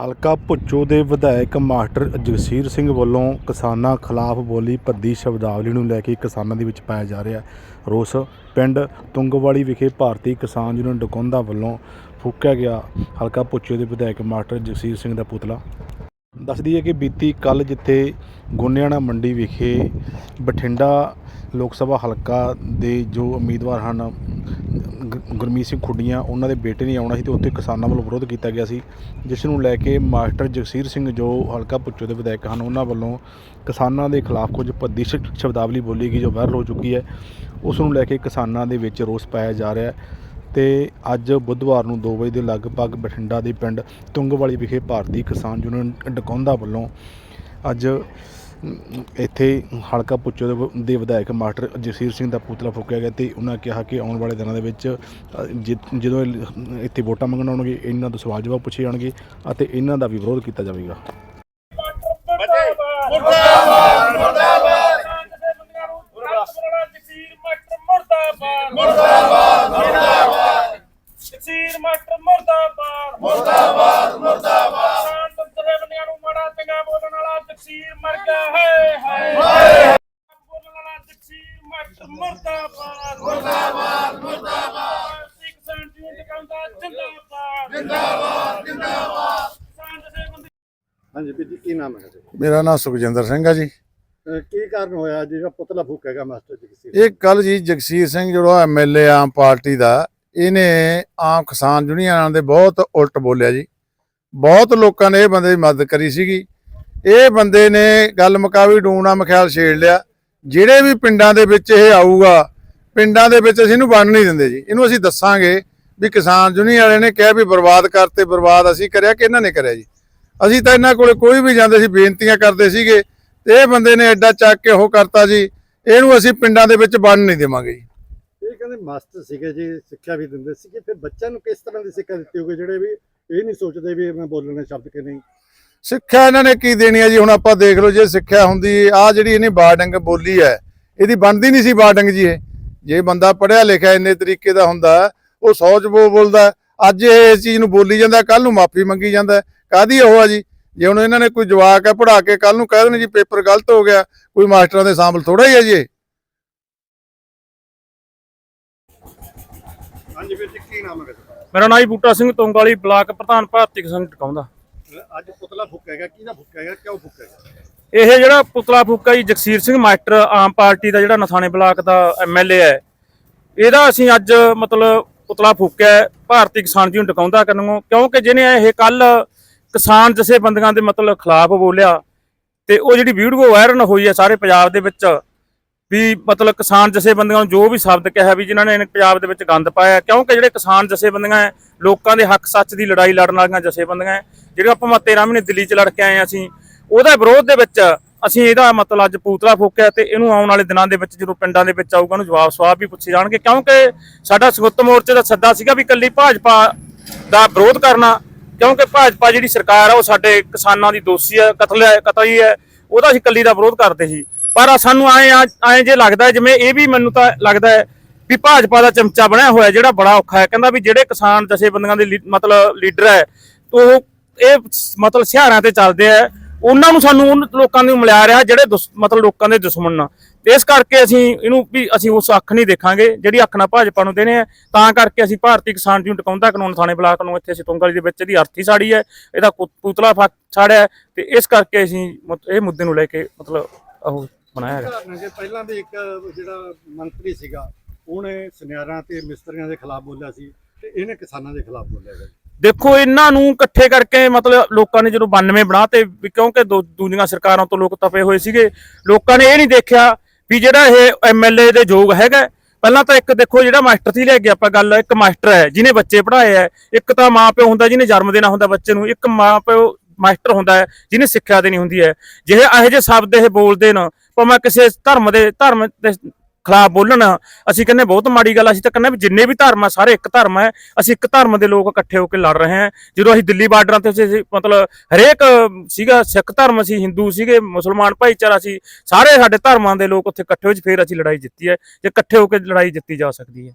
ਹਲਕਾ ਭੁੱਚੋ ਦੇ ਵਿਧਾਇਕ ਮਾਸਟਰ ਜਗਸੀਰ ਸਿੰਘ ਵੱਲੋਂ ਕਿਸਾਨਾਂ ਖਿਲਾਫ ਬੋਲੀ ਭੱਦੀ ਸ਼ਬਦਾਵਲੀ ਨੂੰ ਲੈ ਕੇ ਕਿਸਾਨਾਂ ਦੇ ਵਿੱਚ ਪਾਇਆ ਜਾ ਰਿਹਾ ਰੋਸ। ਪਿੰਡ ਤੁੰਗਵਾਲੀ ਵਿਖੇ ਭਾਰਤੀ ਕਿਸਾਨ ਯੂਨੀਅਨ ਡਕੌਂਦਾ ਵੱਲੋਂ ਫੂਕਿਆ ਗਿਆ ਹਲਕਾ ਭੁੱਚੋ ਦੇ ਵਿਧਾਇਕ ਮਾਸਟਰ ਜਗਸੀਰ ਸਿੰਘ ਦਾ ਪੁਤਲਾ। ਦੱਸਦੀ ਹੈ ਕਿ ਬੀਤੀ ਕੱਲ ਜਿੱਥੇ ਗੋਨਿਆਣਾ ਮੰਡੀ ਵਿਖੇ ਬਠਿੰਡਾ ਲੋਕ ਸਭਾ ਹਲਕਾ ਦੇ ਜੋ ਉਮੀਦਵਾਰ ਹਨ, ਗ- ਗੁਰਮੀਤ ਸਿੰਘ ਖੁੱਡੀਆਂ, ਉਹਨਾਂ ਦੇ ਬੇਟੇ ਨੇ ਆਉਣਾ ਸੀ ਤੇ ਉੱਥੇ ਕਿਸਾਨਾਂ ਵੱਲੋਂ ਵਿਰੋਧ ਕੀਤਾ ਗਿਆ ਸੀ, ਜਿਸ ਨੂੰ ਲੈ ਕੇ ਮਾਸਟਰ ਜਗਸੀਰ ਸਿੰਘ ਜੋ ਹਲਕਾ ਪੁੱਚੋ ਦੇ ਵਿਧਾਇਕ ਹਨ, ਉਹਨਾਂ ਵੱਲੋਂ ਕਿਸਾਨਾਂ ਦੇ ਖਿਲਾਫ ਕੁਝ ਭੱਦੀ ਸ਼ਬਦਾਵਲੀ ਬੋਲੀ ਗਈ, ਜੋ ਵਾਇਰਲ ਹੋ ਚੁੱਕੀ ਹੈ। ਉਸ ਨੂੰ ਲੈ ਕੇ ਕਿਸਾਨਾਂ ਦੇ ਵਿੱਚ ਰੋਸ ਪਾਇਆ ਜਾ ਰਿਹਾ ਹੈ ਤੇ ਅੱਜ ਬੁੱਧਵਾਰ ਨੂੰ 2 ਵਜੇ ਦੇ ਲਗਭਗ ਬਠਿੰਡਾ ਦੇ ਪਿੰਡ ਤੁੰਗਵਾਲੀ ਵਿਖੇ ਭਾਰਤੀ ਕਿਸਾਨ ਯੂਨੀਅਨ ਡਕੌਂਦਾ ਵੱਲੋਂ ਅੱਜ ਇੱਥੇ ਹਲਕਾ ਪੁੱਚੋ ਦੇ ਵ- ਦੇ ਵਿਧਾਇਕ ਮਾਸਟਰ ਜਗਸੀਰ ਸਿੰਘ ਦਾ ਪੁਤਲਾ ਫੂਕਿਆ ਗਿਆ ਤੇ ਉਹਨਾਂ ਕਿਹਾ ਕਿ ਆਉਣ ਵਾਲੇ ਦਿਨਾਂ ਦੇ ਵਿੱਚ ਅ, ਜਿ- ਜਦੋਂ ਇਹ ਇੱਥੇ ਵੋਟਾਂ ਮੰਗਣ ਆਉਣਗੇ ਇਹਨਾਂ ਤੋਂ ਸਵਾਲ ਜਵਾਬ ਪੁੱਛੇ ਜਾਣਗੇ ਅਤੇ ਇਹਨਾਂ ਦਾ ਵੀ ਵਿਰੋਧ ਕੀਤਾ ਜਾਵੇਗਾ। ਮੁਰਦਾਬਾਦ! ਮੁਰਦਾਬਾਦ! ਜਸੀਰ ਮਟਰ ਮੁਰਦਾਬਾਦ ਮੁਰਦਾਬਾਦ! ਮੁਰਦਾਬਾਦ ਜਸੀਰ ਮਟਰ ਮੁਰਦਾਬਾਦ ਮੁਰਦਾਬਾਦ! ਵਾਲਾ ਜਸੀਰ ਮਟਰ ਮੁਰਦਾਬਾਦ। ਮੁਰਦਾਬਾਦ ਮੁਰਦਾਬਾਦ। ਸਿੱਖ ਸੰਜੀਵ ਟਿਕਾਉਂਦਾ ਜਿੰਦਾਬਾਦ। ਜਿੰਦਾਬਾਦ ਜਿੰਦਾਬਾਦ। ਸ਼ਾਂਤ ਜਥੇਬੰਦੀ ਹਾਂਜੀ ਵੀਰ ਜੀ ਕੀ ਨਾਮ ਹੈ ਜੀ? ਮੇਰਾ ਨਾਮ ਸੁਖਜਿੰਦਰ ਸਿੰਘ ਆ ਜੀ। ਕੀ ਕਾਰਨ ਹੋਇਆ ਜਿਹੜਾ ਪੁਤਲਾ ਫੂਕੇਗਾ ਮਾਸਟਰ ਜੀ ਕਿਸੇ ਇਹ ਕੱਲ ਜੀ ਜਗਸੀਰ ਸਿੰਘ ਜਿਹੜਾ ਐਮਐਲਏ ਆਮ ਪਾਰਟੀ ਦਾ ਇਹਨੇ ਆਮ ਕਿਸਾਨ ਯੂਨੀਅਨਾਂ ਦੇ ਬਹੁਤ ਉਲਟ ਬੋਲਿਆ ਜੀ। ਬਹੁਤ ਲੋਕਾਂ ਨੇ ਇਹ ਬੰਦੇ ਦੀ ਮਦਦ ਕਰੀ ਸੀਗੀ। ਇਹ ਬੰਦੇ ਨੇ ਗੱਲ ਮੁਕਾਵੀ ਡੂਣਾ ਮਖਿਆਲ ਛੇੜ ਲਿਆ। ਜਿਹੜੇ ਵੀ ਪਿੰਡਾਂ ਦੇ ਵਿੱਚ ਇਹ ਆਊਗਾ, ਪਿੰਡਾਂ ਦੇ ਵਿੱਚ ਅਸੀਂ ਇਹਨੂੰ ਵੰਡ ਨਹੀਂ ਦਿੰਦੇ ਜੀ। ਇਹਨੂੰ ਅਸੀਂ ਦੱਸਾਂਗੇ ਵੀ ਕਿਸਾਨ ਯੂਨੀਅਨ ਵਾਲੇ ਨੇ ਕਿਹਾ ਵੀ ਬਰਬਾਦ ਕਰਤੇ, ਬਰਬਾਦ ਅਸੀਂ ਕਰਿਆ ਕਿ ਇਹਨਾਂ ਨੇ ਕਰਿਆ ਜੀ। ਅਸੀਂ ਤਾਂ ਇਹਨਾਂ ਕੋਲੇ ਕੋਈ ਵੀ ਜਾਂਦੇ ਸੀ, ਬੇਨਤੀਆਂ ਕਰਦੇ ਸੀਗੇ, ਤੇ ਇਹ ਬੰਦੇ ਨੇ ਐਡਾ ਚੱਕ ਕੇ ਉਹ ਕਰਤਾ ਜੀ, ਇਹਨੂੰ ਅਸੀਂ ਪਿੰਡਾਂ ਦੇ ਵਿੱਚ ਵੰਡ ਨਹੀਂ ਦੇਵਾਂਗੇ ਜੀ। ਇਹ ਕਹਿੰਦੇ ਮਾਸਟਰ ਸੀਗੇ ਜੀ, ਸਿੱਖਿਆ ਵੀ ਦਿੰਦੇ ਸੀਗੇ। ਫਿਰ ਬੱਚਿਆਂ ਨੂੰ ਕਿਸ ਤਰ੍ਹਾਂ ਦੀ ਸਿੱਖਿਆ ਦਿੱਤੀ ਹੋਊਗੀ? ਜਿਹੜੇ ਵੀ ਇਹ ਨਹੀਂ ਸੋਚਦੇ ਵੀ ਮੈਂ ਬੋਲਣੇ ਸ਼ਬਦ ਕਿ ਨਹੀਂ। ਸਿੱਖਿਆ ਇਹਨਾਂ ਨੇ ਕੀ ਦੇਣੀ ਹੈ ਜੀ? ਹੁਣ ਆਪਾਂ ਦੇਖ ਲਓ ਜੇ ਸਿੱਖਿਆ ਹੁੰਦੀ ਆ ਜਿਹੜੀ ਇਹਨੇ ਬਾਰਡਿੰਗ ਬੋਲੀ ਹੈ ਇਹਦੀ ਬਣਦੀ ਨਹੀਂ ਸੀ ਬਾਰਡਿੰਗ ਜੀ ਇਹ। ਜੇ ਬੰਦਾ ਪੜਿਆ ਲਿਖਿਆ ਇੰਨੇ ਤਰੀਕੇ ਦਾ ਹੁੰਦਾ ਉਹ ਸੌਚ ਬੋ ਬੋਲਦਾ ਅੱਜ ਇਹ ਇਸ ਚੀਜ਼ ਨੂੰ ਬੋਲੀ ਜਾਂਦਾ ਕੱਲ ਨੂੰ ਮਾਫੀ ਮੰਗੀ ਜਾਂਦਾ ਕਾਦੀ ਉਹ ਆ ਜੀ? ਜੇ ਹੁਣ ਇਹਨਾਂ ਨੇ ਕੋਈ ਜਵਾਕ ਹੈ ਪੜਾ ਕੇ ਕੱਲ ਨੂੰ ਕਹਿ ਦੇਣ ਜੀ ਪੇਪਰ ਗਲਤ ਹੋ ਗਿਆ ਕੋਈ ਮਾਸਟਰਾਂ ਦੇ ਸ਼ਾਮਲ ਥੋੜਾ ਹੀ ਹੈ ਜੀ ਹਾਂਜੀ ਵੀਰ ਜੀ ਕੀ ਨਾਮ ਹੈ ਮੇਰਾ ਨਾਮ ਜੀ ਬੂਟਾ ਸਿੰਘ ਤੁੰਗ ਵਾਲੀ ਬਲਾਕ ਪ੍ਰਧਾਨ ਭਾਰਤੀ ਕਿਸਾਨ ਟਿਕਾਉਂਦਾ ਅੱਜ ਪੁਤਲਾ ਫੂਕੇਗਾ, ਕਿਹਦਾ ਫੂਕੇਗਾ, ਕਿਉਂ ਫੂਕੇਗਾ? ਇਹ ਜਿਹੜਾ ਪੁਤਲਾ ਫੂਕਾ ਜੀ, ਜਗਸੀਰ ਸਿੰਘ ਮਾਸਟਰ, ਆਮ ਪਾਰਟੀ ਦਾ ਜਿਹੜਾ ਨਥਾਣੇ ਬਲਾਕ ਦਾ ਐਮਐਲਏ ਹੈ, ਇਹਦਾ ਅਸੀਂ ਅੱਜ ਮਤਲਬ ਪੁਤਲਾ ਫੂਕਿਆ ਭਾਰਤੀ ਕਿਸਾਨ ਜੀ ਨੂੰ ਟਿਕਾਉਂਦਾ ਕਰਨ, ਕਿਉਂਕਿ ਜਿਹਨੇ ਇਹ ਕੱਲ ਕਿਸਾਨ ਜਥੇਬੰਦੀਆਂ ਦੇ ਮਤਲਬ ਖਿਲਾਫ ਬੋਲਿਆ, ਤੇ ਉਹ ਜਿਹੜੀ ਵੀਡੀਓ ਵਾਇਰਲ ਹੋਈ ਹੈ ਸਾਰੇ ਪੰਜਾਬ ਦੇ ਵਿੱਚ, ਵੀ ਮਤਲਬ ਕਿਸਾਨ ਜਥੇਬੰਦੀਆਂ ਨੂੰ ਜੋ ਵੀ ਸ਼ਬਦ ਕਿਹਾ ਵੀ ਜਿਨ੍ਹਾਂ ਨੇ ਪੰਜਾਬ ਦੇ ਵਿੱਚ ਗੰਦ ਪਾਇਆ, ਕਿਉਂਕਿ ਜਿਹੜੇ ਕਿਸਾਨ ਜਥੇਬੰਦੀਆਂ ਹੈ, ਲੋਕਾਂ ਦੇ ਹੱਕ ਸੱਚ ਦੀ ਲੜਾਈ ਲੜਨ ਵਾਲੀਆਂ ਜਥੇਬੰਦੀਆਂ ਜਿਹੜਾ ਜਿਹੜੀਆਂ ਆਪਾਂ 13 ਮਹੀਨੇ ਦਿੱਲੀ 'ਚ ਲੜ ਕੇ ਆਏ ਹਾਂ ਅਸੀਂ, ਉਹਦਾ ਵਿਰੋਧ ਦੇ ਵਿੱਚ ਅਸੀਂ ਇਹਦਾ ਮਤਲਬ ਅੱਜ ਪੂਤਲਾ ਫੂਕਿਆ ਤੇ ਇਹਨੂੰ ਆਉਣ ਵਾਲੇ ਦਿਨਾਂ ਦੇ ਵਿੱਚ ਜਦੋਂ ਪਿੰਡਾਂ ਦੇ ਵਿੱਚ ਆਊਗਾ, ਉਹਨੂੰ ਜਵਾਬ ਸਵਾਬ ਵੀ ਪੁੱਛੇ ਜਾਣਗੇ। ਕਿਉਂਕਿ ਸਾਡਾ ਸੰਯੁਕਤ ਮੋਰਚੇ ਦਾ ਸੱਦਾ ਸੀਗਾ ਵੀ ਕੱਲੀ ਭਾਜਪਾ ਦਾ ਵਿਰੋਧ ਕਰਨਾ, ਕਿਉਂਕਿ ਭਾਜਪਾ ਜਿਹੜੀ ਸਰਕਾਰ ਆ, ਉਹ ਸਾਡੇ ਕਿਸਾਨਾਂ ਦੀ ਦੋਸ਼ੀ ਹੈ ਕਤਲ ਹੈ ਕਤਈ ਹੈ ਉਹਦਾ ਅਸੀਂ ਕੱਲੀ ਦਾ ਵਿਰੋਧ ਕਰਦੇ ਸੀ। ਪਰ ਸਾਨੂੰ ਆਏ ਆਏ ਜੇ ਲੱਗਦਾ ਜਿਵੇਂ ਇਹ ਵੀ ਮੈਨੂੰ ਤਾਂ ਲੱਗਦਾ ਹੈ ਵੀ ਭਾਜਪਾ ਦਾ ਚਮਚਾ ਬਣਿਆ ਹੋਇਆ, ਜਿਹੜਾ ਬੜਾ ਔਖਾ ਹੈ। ਕਹਿੰਦਾ ਵੀ ਜਿਹੜੇ ਕਿਸਾਨ ਜਥੇਬੰਦੀਆਂ ਦੇ ਮਤਲਬ ਲੀਡਰ ਹੈ, ਉਹ ਇਹ ਮਤਲਬ ਸਿਹਾਰਾਂ ਤੇ ਚੱਲਦੇ ਆ। ਉਹਨਾਂ ਨੂੰ ਸਾਨੂੰ ਉਹਨਾਂ ਲੋਕਾਂ ਨੂੰ ਮਿਲਿਆ ਰਿਹਾ ਜਿਹੜੇ ਮਤਲਬ ਲੋਕਾਂ ਦੇ ਦੁਸ਼ਮਣ ਨਾ। ਇਸ ਕਰਕੇ ਅਸੀਂ ਇਹਨੂੰ ਵੀ ਅਸੀਂ ਉਸ ਅੱਖ ਨਹੀਂ ਦੇਖਾਂਗੇ, ਜਿਹੜੀ ਅੱਖ ਨਾਲ ਭਾਜਪਾ ਨੂੰ ਦੇਣੇ ਆ ਤਾਂ ਕਰਕੇ ਅਸੀਂ ਭਾਰਤੀ ਕਿਸਾਨ ਯੂਨੀਅਨ ਟਿਕਾਉਂਦਾ ਕਾਨੂੰਨ ਥਾਣੇ ਬਲਾਕ ਨੂੰ ਇੱਥੇ ਅਸੀਂ ਦੇ ਵਿੱਚ ਇਹਦੀ ਅਰਥੀ ਸਾੜੀ ਹੈ। ਇਹਦਾ ਪੁ- ਪੁਤਲਾ ਫੱਕ ਸਾੜਿਆ ਤੇ ਇਸ ਕਰਕੇ ਅਸੀਂ ਇਹ ਮੁੱਦੇ ਨੂੰ ਲੈ ਕੇ ਮਤਲਬ ਉਹ ਬਣਾਇਆ ਹੈਗਾ। ਹੈ ਪਹਿਲਾਂ ਵੀ ਇੱਕ ਜਿਹੜਾ ਮੰਤਰੀ ਸੀਗਾ, ਉਹਨੇ ਸੁਨਿਆਰਾਂ ਤੇ ਮਿਸਤਰੀਆਂ ਦੇ ਖਿਲਾਫ ਬੋਲਿਆ ਸੀ ਤੇ ਇਹਨੇ ਕਿਸਾਨਾਂ ਦੇ ਖਿਲਾਫ ਬੋਲਿਆ ਗਿਆ ਦੇਖੋ, ਇਹਨਾਂ ਨੂੰ ਇਕੱਠੇ ਕਰਕੇ ਮਤਲਬ ਲੋਕਾਂ ਨੇ ਜਦੋਂ 92 ਬਣਾਤੇ ਵੀ ਕਿਉਂਕਿ ਦੂਜੀਆਂ ਸਰਕਾਰਾਂ ਤੋਂ ਲੋਕ ਤਪੇ ਹੋਏ ਸੀਗੇ, ਲੋਕਾਂ ਨੇ ਇਹ ਨਹੀਂ ਦੇਖਿਆ ਵੀ ਜਿਹੜਾ ਇਹ ਐਮਐਲਏ ਦੇ ਯੋਗ ਹੈਗਾ ਪਹਿਲਾਂ ਤਾਂ ਇੱਕ ਦੇਖੋ, ਜਿਹੜਾ ਮਾਸਟਰ ਸੀ ਲੈ ਕੇ ਆਪਾਂ ਗੱਲ, ਇੱਕ ਮਾਸਟਰ ਹੈ, ਜਿਹਨੇ ਬੱਚੇ ਪੜ੍ਹਾਏ ਹੈ। ਇੱਕ ਤਾਂ ਮਾਂ ਪਿਓ ਹੁੰਦਾ ਜਿਹਨੇ ਜਨਮ ਦੇਣਾ ਹੁੰਦਾ ਬੱਚੇ ਨੂੰ, ਇੱਕ ਮਾਂ ਪਿਓ ਮਾਸਟਰ ਹੁੰਦਾ ਹੈ, ਜਿਹਨੇ ਸਿੱਖਿਆ ਦੇਣੀ ਹੁੰਦੀ ਹੈ। ਜਿਹੇ ਇਹੋ ਜਿਹੇ ਸ਼ਬਦ ਇਹ ਬੋਲਦੇ ਨੇ, ਭਾਵੇਂ ਕਿਸੇ ਧਰਮ ਦੇ ਧਰਮ ਦੇ ਖਿਲਾਫ ਬੋਲਣ। ਅਸੀਂ ਕਹਿੰਦੇ ਬਹੁਤ ਮਾੜੀ ਗੱਲ ਅਸੀਂ ਤਾਂ ਕਹਿੰਦੇ ਵੀ ਜਿੰਨੇ ਵੀ ਧਰਮ ਆ, ਸਾਰੇ ਇੱਕ ਧਰਮ ਹੈ ਅਸੀਂ ਇੱਕ ਧਰਮ ਦੇ ਲੋਕ ਇਕੱਠੇ ਹੋ ਕੇ ਲੜ ਰਹੇ ਹਾਂ ਜਦੋਂ ਅਸੀਂ ਦਿੱਲੀ ਬਾਰਡਰਾਂ ਤੇ ਅਸੀਂ ਮਤਲਬ ਹਰੇਕ ਸੀਗਾ, ਸਿੱਖ ਧਰਮ ਸੀ ਹਿੰਦੂ ਸੀਗੇ, ਮੁਸਲਮਾਨ ਭਾਈਚਾਰਾ ਸੀ, ਸਾਰੇ ਸਾਡੇ ਧਰਮਾਂ ਦੇ ਲੋਕ ਉੱਥੇ ਇਕੱਠੇ ਹੋ ਕੇ ਫੇਰ ਅਸੀਂ ਲੜਾਈ ਜਿੱਤੀ ਹੈ। ਜੇ ਇਕੱਠੇ ਹੋ ਕੇ ਲੜਾਈ ਜਿੱਤੀ ਜਾ ਸਕਦੀ ਹੈ।